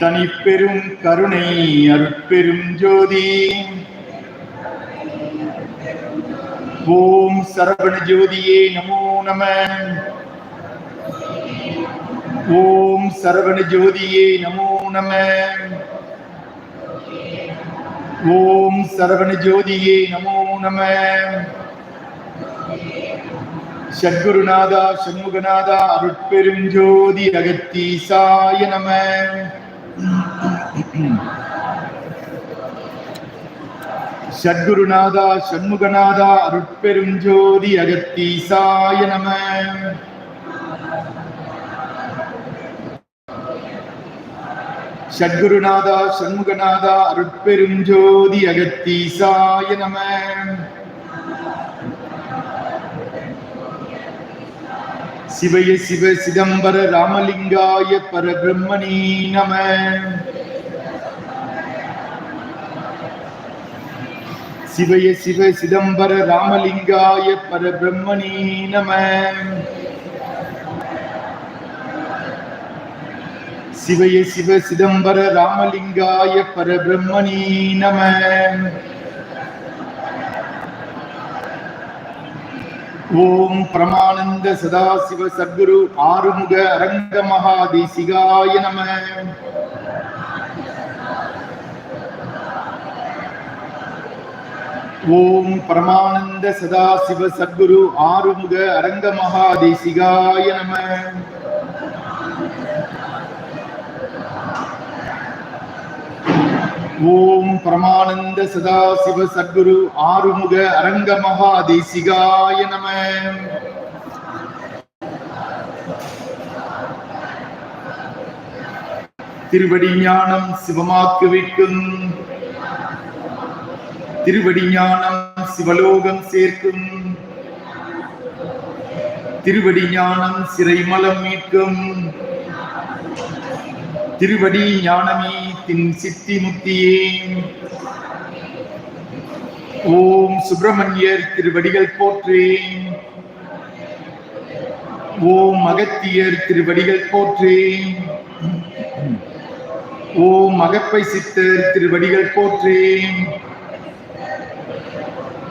தனிப்பெரும் கருணை அருட்பெரும் ஜோதி. ஓம் சரவண ஜோதியே நமோ நம. ஓம் சரவண ஜோதியே நமோ நம. ஓம் சரவண ஜோதியே நமோ நம. சத்குருநாதா சண்முகநாதா அருட்பெரும் ஜோதி அகத்தீசாய நம. சத்குருநாதா சண்முகநாதா அருட்பெரும் ஜோதி அகத்தீசாய நம. சத்குருநாதா சண்முகநாதா அருட்பெரும் ஜோதி அகத்தீசாய நம. சிவய சிவ சிதம்பர ராமலிங்காய பரபிரம்மணி நம. சிவய சிவ சிதம்பர ராமலிங்காய பரபிரம்மணி நம. சிவய சிவ சிதம்பர ராமலிங்காய பரபிரம்மணி நம. ஓம் பிரமானந்த சதாசிவ சத்குரு ஆறுமுக அரங்க மகாதேசிகாய நம. ஓம் பரமானந்த சதாசிவ சத்குரு ஆறுமுக அரங்க மகாதேசிகாய நம. ஓம் பரமானந்த சதாசிவ சத்குரு ஆறுமுக அரங்க மகாதேசிகாய நம. திருவடி ஞானம் சிவமாக்கு வைக்கும் திருவடி ஞானம் சிவலோகம் சேர்க்கும். திருவடி ஞானம் சிறைமலம் மீட்கும். திருவடி ஞானமே தின் சித்தி முத்தியே ஓம் சுப்பிரமணியர் திருவடிகள் போற்றேன் ஓம் அகத்தியர் திருவடிகள் போற்றேன் ஓம் அகப்பை சித்தர் திருவடிகள் போற்றேன்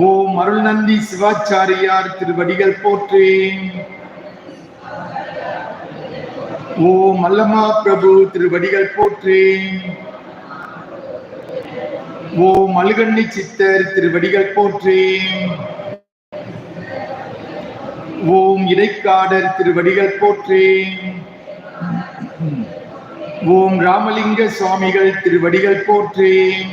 ஓம் அருள்நந்தி சிவாச்சாரியார் திருவடிகள் போற்றேன் ஓம் அல்லமா பிரபு திருவடிகள் போற்றேன் ஓம் அழுகண்ணி சித்தர் திருவடிகள் போற்றேன் ஓம் இடைக்காடர் திருவடிகள் போற்றேன் ஓம் ராமலிங்க சுவாமிகள் திருவடிகள் போற்றேன்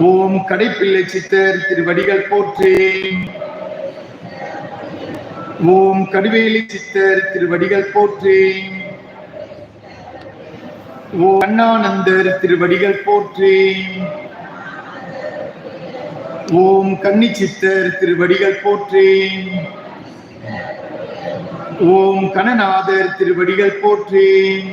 ஓம் கடைப்பிள்ளை சித்தர் திருவடிகள் போற்றேன் ஓம் கடுவேலி சித்தர் திருவடிகள் போற்றேன் ஓம் அண்ணானந்தர் திருவடிகள் போற்றேன் ஓம் கன்னி சித்தர் திருவடிகள் போற்றேன் ஓம் கணநாதர் திருவடிகள் போற்றேன்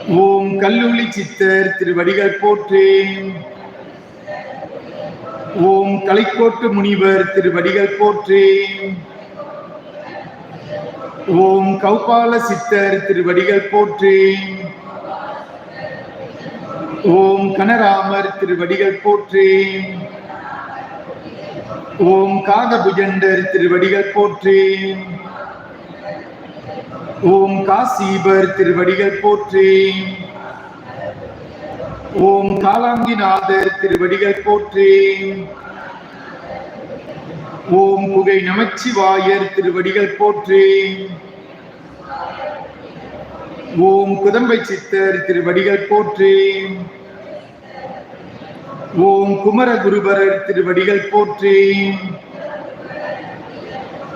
ஓம் கல்லூலி சித்தர் திருவடிகள் போற்றேன் ஓம் கலைக்கோட்டு முனிவர் திருவடிகள் போற்றேன் ஓம் கௌபால சித்தர் திருவடிகள் போற்றேன் ஓம் கனராமர் திருவடிகள் போற்றேன் ஓம் காகபுஜண்டர் திருவடிகள் போற்றேன் ஓம் காசீபர் திருவடிகள் போற்றி. ஓம் காலாங்கிநாதர் திருவடிகள் போற்றி. ஓம் புகை நமச்சிவாயர் திருவடிகள் போற்றி. ஓம் குதம்பை சித்தர் திருவடிகள் போற்றி. ஓம் குமரகுருபரர் திருவடிகள் போற்றி.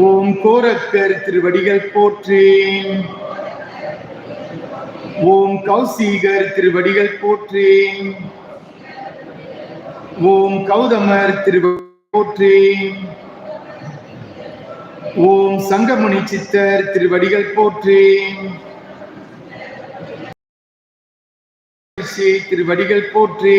ஓம் கோரக்கர் திருவடிகள் போற்றி. ஓம் கௌசீகர் திருவடிகள் போற்றி. ஓம் கௌதமர் திருவடி போற்றி. ஓம் சங்கமுனி சித்தர் திருவடிகள் போற்றி. திருவடிகள் போற்றி.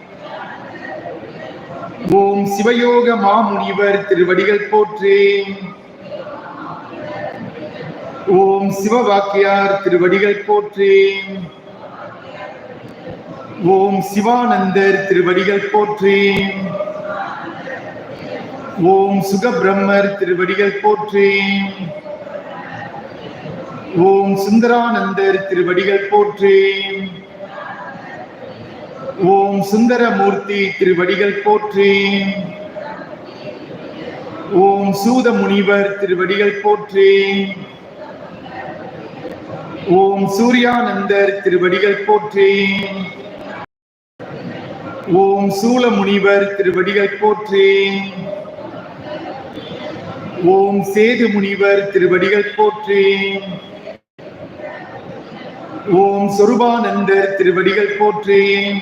ஓம் சிவயோக மாமுனிவர் திருவடிகள் போற்றேன் ஓம் சிவவாக்கியார் திருவடிகள் போற்றேன் ஓம் சிவானந்தர் திருவடிகள் போற்றேன் ஓம் சுகபிரம்மர் திருவடிகள் போற்றேன் ஓம் சுந்தரானந்தர் திருவடிகள் போற்றேன் ஓம் சுந்தரமூர்த்தி திருவடிகள் போற்றி. ஓம் சூத முனிவர் திருவடிகள் போற்றி. ஓம் சூர்யானந்தர் திருவடிகள் போற்றி. ஓம் சூல முனிவர் திருவடிகள் போற்றி. ஓம் சேது முனிவர் திருவடிகள் போற்றி. ஓம் சொருபானந்தர் திருவடிகள் போற்றேன்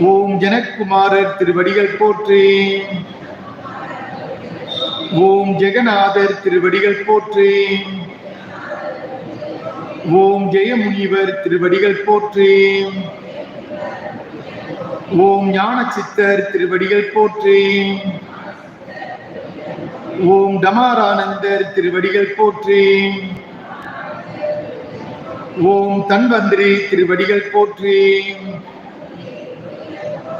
ஓம் ஜனக்குமாரர் திருவடிகள் போற்றி. ஓம் ஜெகநாதர் திருவடிகள் போற்றி. ஓம் ஜெயமுனிவர் திருவடிகள் போற்றி. ஓம் ஞான சித்தர் திருவடிகள் போற்றி. ஓம் டமாரானந்தர் திருவடிகள் போற்றி. ஓம் தன்வந்திரி திருவடிகள் போற்றி.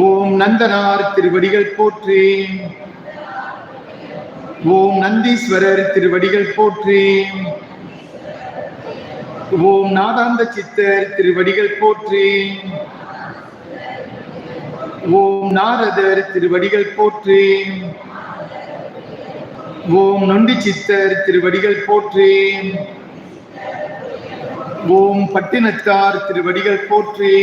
ஓம் நந்தனார் திருவடிகள் போற்றி. ஓம் நந்தீஸ்வரர் திருவடிகள் போற்றி. ஓம் நாதாந்த சித்தர் திருவடிகள் போற்றி. ஓம் நாரதர் திருவடிகள் போற்றி. ஓம் நொண்டி சித்தர் திருவடிகள் போற்றி. ஓம் பட்டினத்தார் திருவடிகள் போற்றி.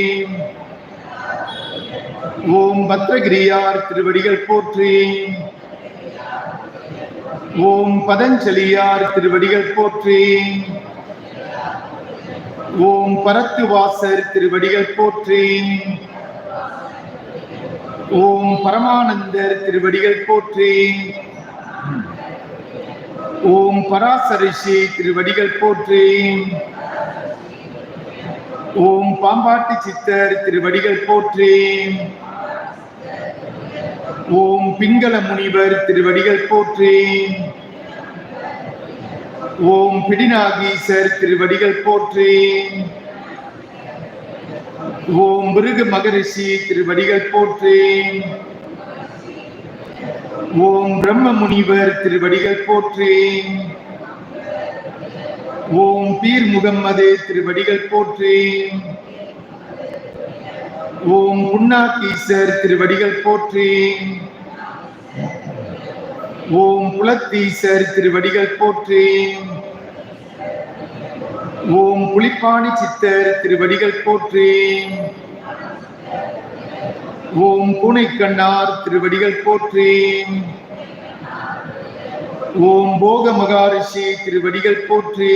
ஓம் பத்ரகிரியார் திருவடிகள் போற்றி. ஓம் பதஞ்சலியார் திருவடிகள் போற்றி. ஓம் பரத்துவாசர் திருவடிகள் போற்றி. ஓம் பரமானந்தர் திருவடிகள் போற்றி. ஓம் பராசரிஷி திருவடிகள் போற்றி. ஓம் பாம்பாட்டி சித்தர் திருவடிகள் போற்றி. ஓம் பிங்கள முனிவர் திருவடிகள் போற்றி. ஓம் பிடிநாகீசர் திருவடிகள் போற்றி. ஓம் மிருக மகரிஷி திருவடிகள் போற்றி. ஓம் பிரம்ம முனிவர் திருவடிகள் போற்றி. ஓம் பீர் முகம்மது திருவடிகள் போற்றி. ஓம் புண்ணாக்கீசர் திருவடிகள் போற்றி. ஓம் புலத்தீசர் திருவடிகள் போற்றி. ஓம் புலிப்பாணி சித்தர் திருவடிகள் போற்றி. ஓம் பூனைக்கண்ணார் திருவடிகள் போற்றி. ஓம் போக மகாரிஷி திருவடிகள் போற்றி.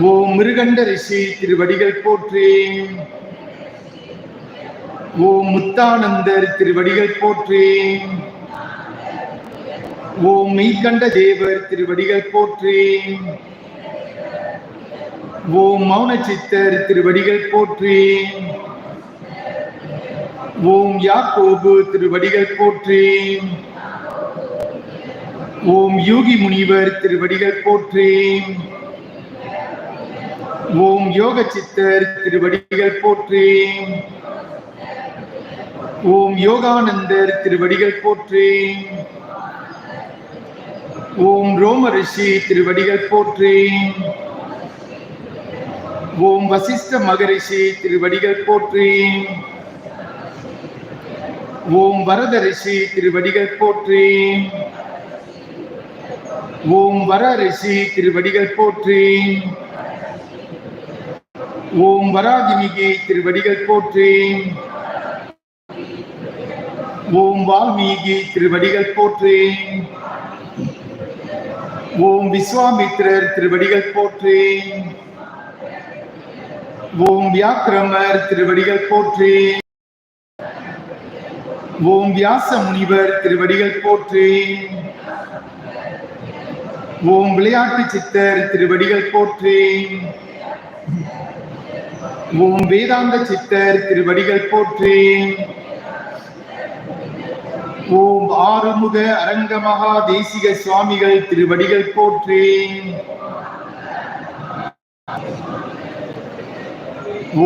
ஓம் மிருகண்ட ரிஷி திருவடிகள் போற்றி ஓம் முத்தானந்தர் திருவடிகள் போற்றி ஓம் மெய்கண்ட தேவர் திருவடிகள் போற்றி ஓம் மௌன சித்தர் திருவடிகள் போற்றி ஓம் யாக்கோபு திருவடிகள் போற்றி ஓம் யோகி முனிவர் திருவடிகள் போற்றி ஓம் யோக சித்தர் திருவடிகள் போற்றி. ஓம் யோகானந்தர் திருவடிகள் போற்றி. ஓம் ரோம ரிஷி திருவடிகள் போற்றி. ஓம் வசிஷ்ட மகரிஷி திருவடிகள் போற்றி. ஓம் வரத ரிஷி திருவடிகள் போற்றி. ஓம் வர ரிஷி திருவடிகள் போற்றி. ஓம் வராகிமிகை திருவடிகள் போற்றேன் ஓம் வால்மீகி திருவடிகள் போற்றேன் ஓம் விஸ்வாமித்திரர் திருவடிகள் போற்றேன் ஓம் வியாக்கிரமர் திருவடிகள் போற்றேன் ஓம் வியாச முனிவர் திருவடிகள் போற்றேன் ஓம் விளையாட்டு சித்தர் திருவடிகள் போற்றேன் ஓம் வேதாந்த சித்தர் திருவடிகள் போற்றி. ஓம் ஆறுமுக அரங்கமகா தேசிக சுவாமிகள் திருவடிகள் போற்றி.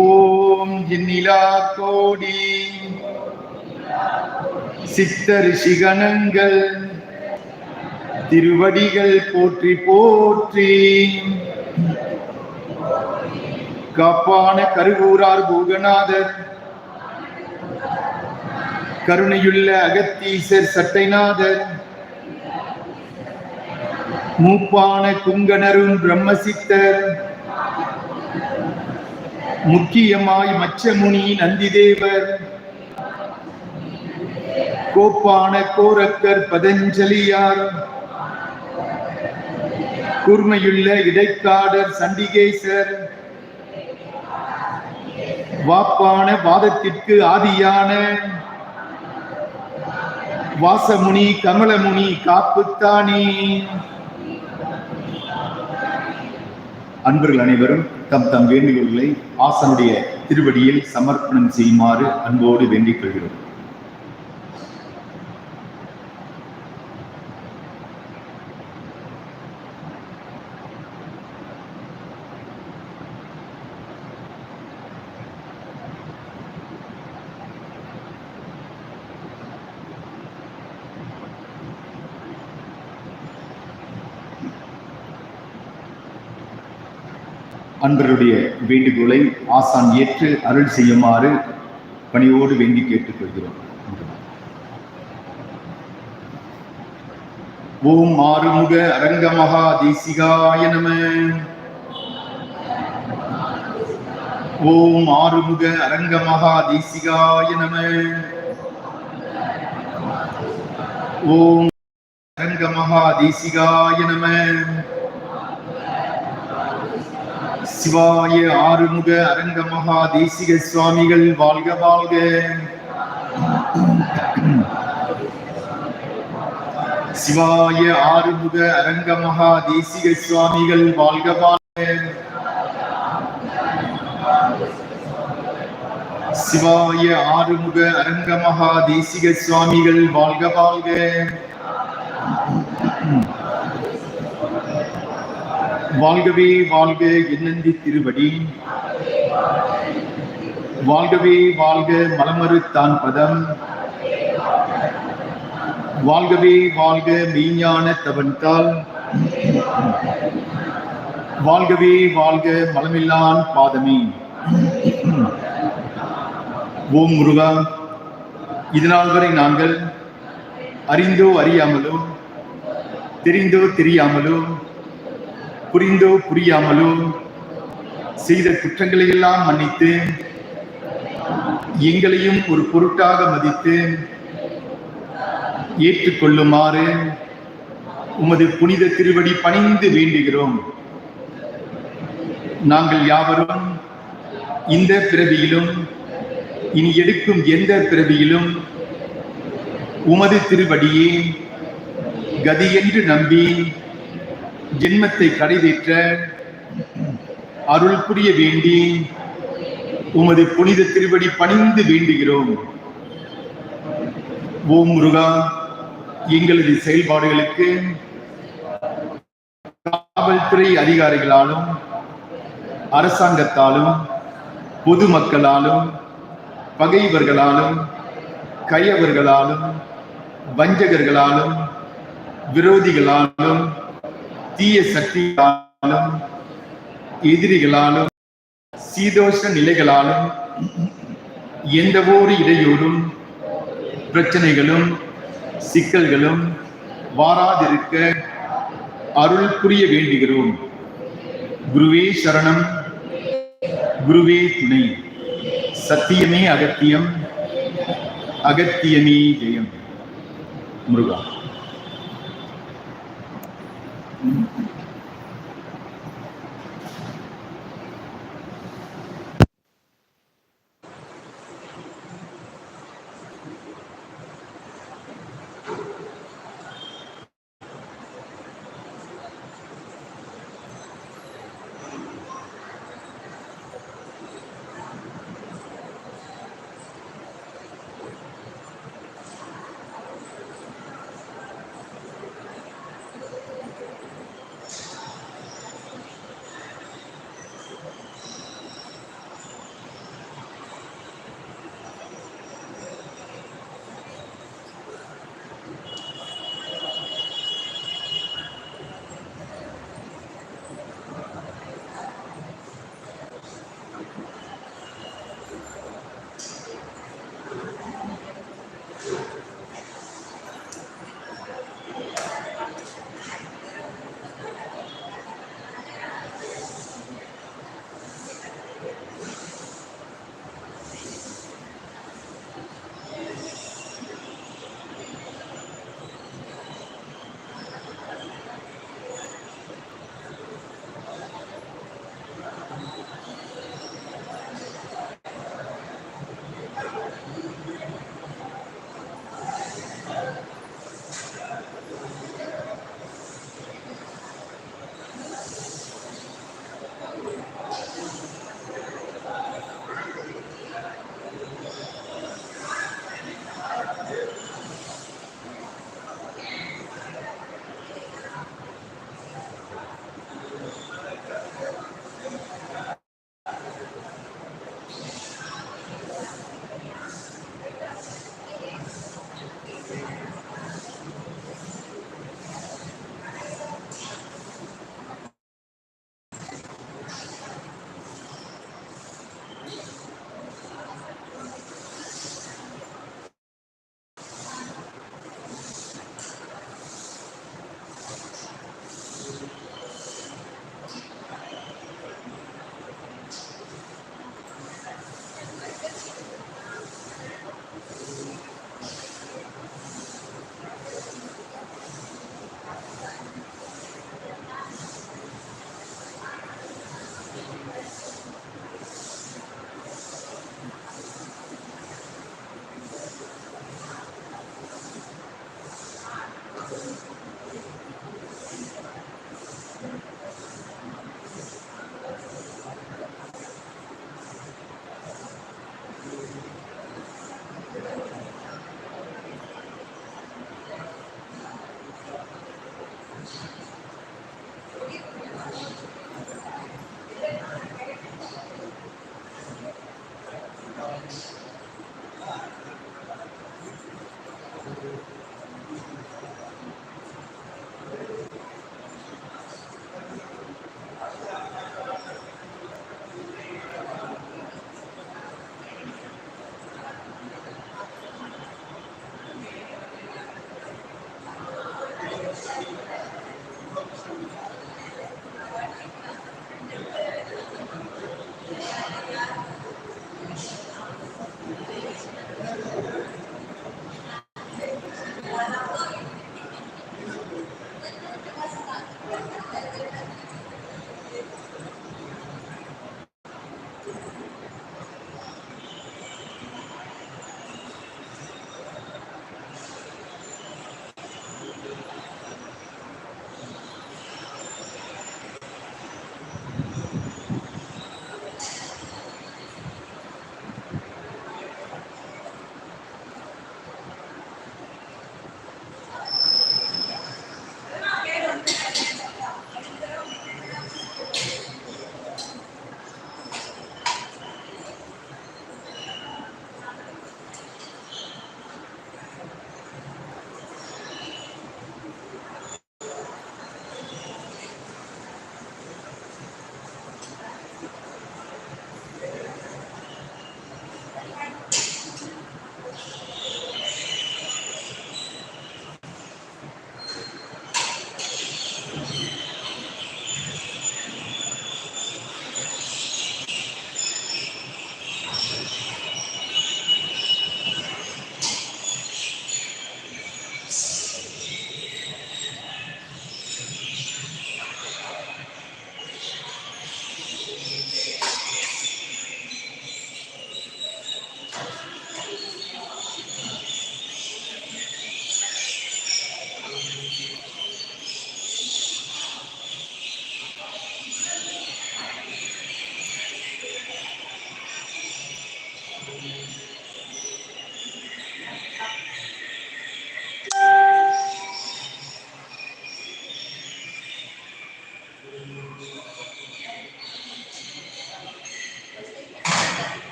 ஓம் நிலா கோடி. சித்தர் சிகணங்கள் திருவடிகள் போற்றி போற்றி. காப்பான கருவூரார் பூகநாதர். கருணையுள்ள அகத்தீசர் சட்டைநாதர். மூப்பான குங்கணரும் பிரம்மசித்தர். முக்கியமாய் மச்சமுனி நந்திதேவர். கோப்பான கோரக்கர் பதஞ்சலியார். கூர்மையுள்ள இடைக்காடர் சண்டிகேசர். வாப்பான வாதத்திற்கு ஆதியான வாசமுனி கமலமுனி காப்புத்தானே. அன்பர்கள் அனைவரும் தம் தம் வேண்டுகோள்களை ஆசனுடைய திருவடியில் சமர்ப்பணம் செய்யுமாறு அன்போடு வேண்டிக் கொள்கிறோம். அன்பருடைய வேண்டுகோளை ஆசான் ஏற்று அருள் செய்யுமாறு பணியோடு வேண்டி கேட்டுக்கொள்கிறோம். ஓம் ஆறுமுக அரங்க மகா தேசிகாய நம. ஓம் ஆறுமுக அரங்க மகா தேசிகாய நம. ஓம் அரங்க மகா தேசிகாய நம. சிவாய ஆறுமுக அரங்க மகா தேசிக சுவாமிகள் வாழ்க வாழ்க. சிவாய ஆறுமுக அரங்க மகா தேசிக சுவாமிகள் வாழ்க வாழ்க. சிவாய ஆறுமுக அரங்க மகா தேசிக சுவாமிகள் வாழ்க வாழ்க. வாழ்கவே வாழ்க என்னந்தி திருவடி. வாழ்கவே வாழ்க மலமறுத்தான் பதம் வாழ்கவே வாழ்க மெய்ஞான தவன்தால் வாழ்கவே வாழ்க மலமில்லான் பாதமே. ஓம் முருகா இதனால் வரை நாங்கள் அறிந்தோ அறியாமலோ தெரிந்தோ தெரியாமலோ புரிந்தோ புரியாமலோ செய்த குற்றங்களை எல்லாம் மன்னித்து எங்களையும் ஒரு பொருட்டாக மதித்து ஏற்றுக்கொள்ளுமாறு உமது புனித திருவடி பணிந்து வேண்டுகிறோம். நாங்கள் யாவரும் இந்த பிறவியிலும் இனி எடுக்கும் எந்த பிறவியிலும் உமது திருவடியே கதி என்று நம்பி ஜென்மத்தை கடைதேற்ற அருள் புரிய வேண்டி உமது புனித திருவடி பணிந்து வேண்டுகிறோம். ஓம் முருகா எங்களது செயல்பாடுகளுக்கு காவல்துறை அதிகாரிகளாலும் அரசாங்கத்தாலும் பொதுமக்களாலும் பகைவர்களாலும் கையவர்களாலும் வஞ்சகர்களாலும் விரோதிகளாலும் தீய சக்திகளாலும் எதிரிகளாலும் சீதோஷ நிலைகளாலும் எந்த ஒரு இடையூறும் பிரச்சனைகளும் சிக்கல்களும் வாராதிருக்க அருள் புரிய வேண்டுகிறோம். குருவே சரணம். குருவே துணை. சத்தியமே அகத்தியம். அகத்தியமே ஜெயம். முருகா. Thank you. Thank you.